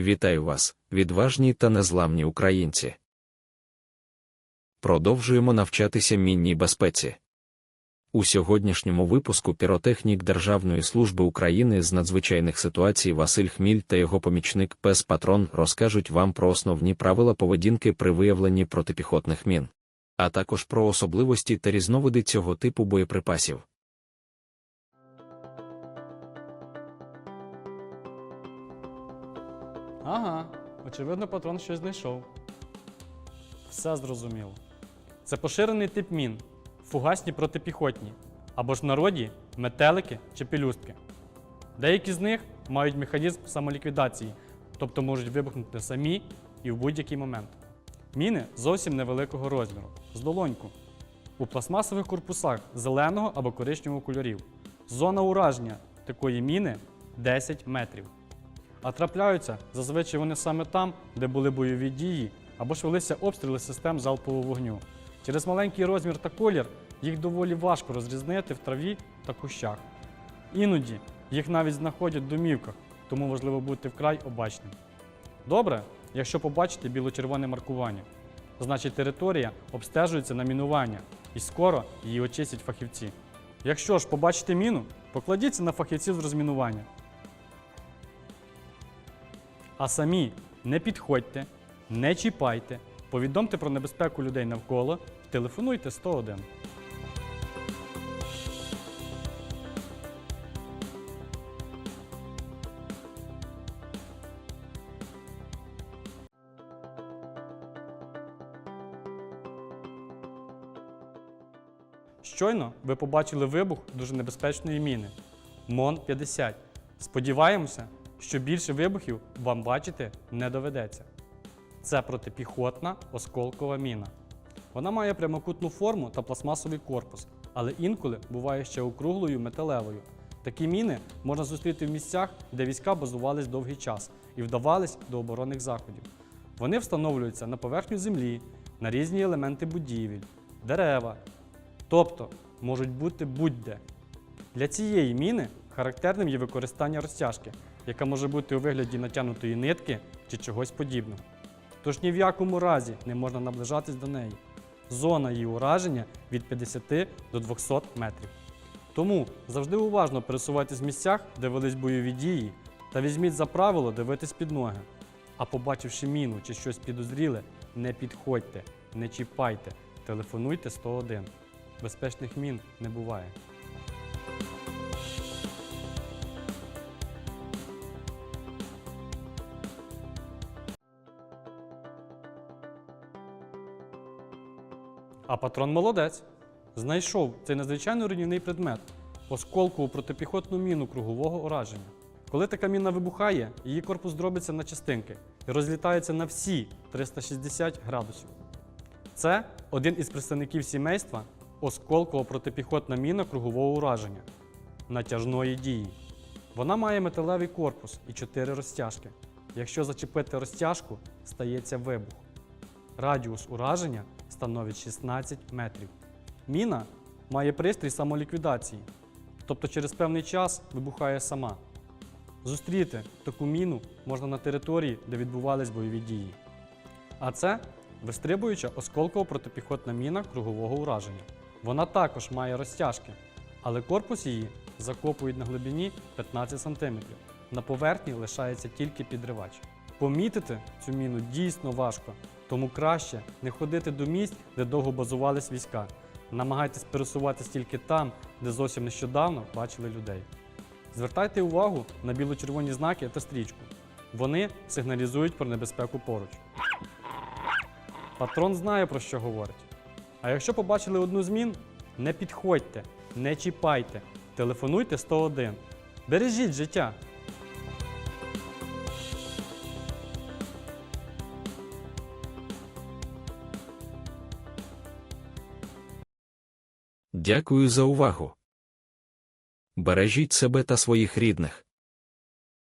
Вітаю вас, відважні та незламні українці. Продовжуємо навчатися мінній безпеці. У сьогоднішньому випуску піротехнік Державної служби України з надзвичайних ситуацій Василь Хміль та його помічник Пес Патрон розкажуть вам про основні правила поведінки при виявленні протипіхотних мін, а також про особливості та різновиди цього типу боєприпасів. Ага, очевидно, патрон щось знайшов. Все зрозуміло. Це поширений тип мін, фугасні протипіхотні, або ж в народі метелики чи пелюстки. Деякі з них мають механізм самоліквідації, тобто можуть вибухнути самі і в будь-який момент. Міни зовсім невеликого розміру, з долоньку. У пластмасових корпусах зеленого або коричневого кольорів. Зона ураження такої міни 10 метрів. А трапляються зазвичай вони саме там, де були бойові дії або ж велися обстріли систем залпового вогню. Через маленький розмір та колір їх доволі важко розрізнити в траві та кущах. Іноді їх навіть знаходять в домівках, тому важливо бути вкрай обачним. Добре, якщо побачите біло-червоне маркування, значить територія обстежується на мінування і скоро її очистять фахівці. Якщо ж побачите міну, покладіться на фахівців з розмінування. А самі не підходьте, не чіпайте, повідомте про небезпеку людей навколо, телефонуйте 101. Щойно ви побачили вибух дуже небезпечної міни МОН-50. Сподіваємося, що більше вибухів вам бачити не доведеться. Це протипіхотна осколкова міна. Вона має прямокутну форму та пластмасовий корпус, але інколи буває ще округлою металевою. Такі міни можна зустріти в місцях, де війська базувались довгий час і вдавались до оборонних заходів. Вони встановлюються на поверхню землі, на різні елементи будівель, дерева, тобто можуть бути будь-де. Для цієї міни характерним є використання розтяжки, яка може бути у вигляді натягнутої нитки чи чогось подібного. Тож ні в якому разі не можна наближатись до неї. Зона її ураження від 50 до 200 метрів. Тому завжди уважно пересувайтесь в місцях, де велись бойові дії, та візьміть за правило дивитись під ноги. А побачивши міну чи щось підозріле, не підходьте, не чіпайте, телефонуйте 101. Безпечних мін не буває. А патрон молодець. Знайшов цей надзвичайно руйнівний предмет осколкову протипіхотну міну кругового ураження. Коли така міна вибухає, її корпус дробиться на частинки і розлітається на всі 360 градусів. Це один із представників сімейства осколково протипіхотна міна кругового ураження натяжної дії. Вона має металевий корпус і чотири розтяжки. Якщо зачепити розтяжку, стається вибух. Радіус ураження становить 16 метрів. Міна має пристрій самоліквідації, тобто через певний час вибухає сама. Зустріти таку міну можна на території, де відбувались бойові дії. А це вистрибуюча осколково протипіхотна міна кругового ураження. Вона також має розтяжки, але корпус її закопують на глибині 15 см. На поверхні лишається тільки підривач. Помітити цю міну дійсно важко, тому краще не ходити до місць, де довго базувались війська. Намагайтесь пересуватись тільки там, де зовсім нещодавно бачили людей. Звертайте увагу на біло-червоні знаки та стрічку. Вони сигналізують про небезпеку поруч. Патрон знає про що говорить. А якщо побачили одну з мін, не підходьте, не чіпайте, телефонуйте 101. Бережіть життя. Дякую за увагу. Бережіть себе та своїх рідних.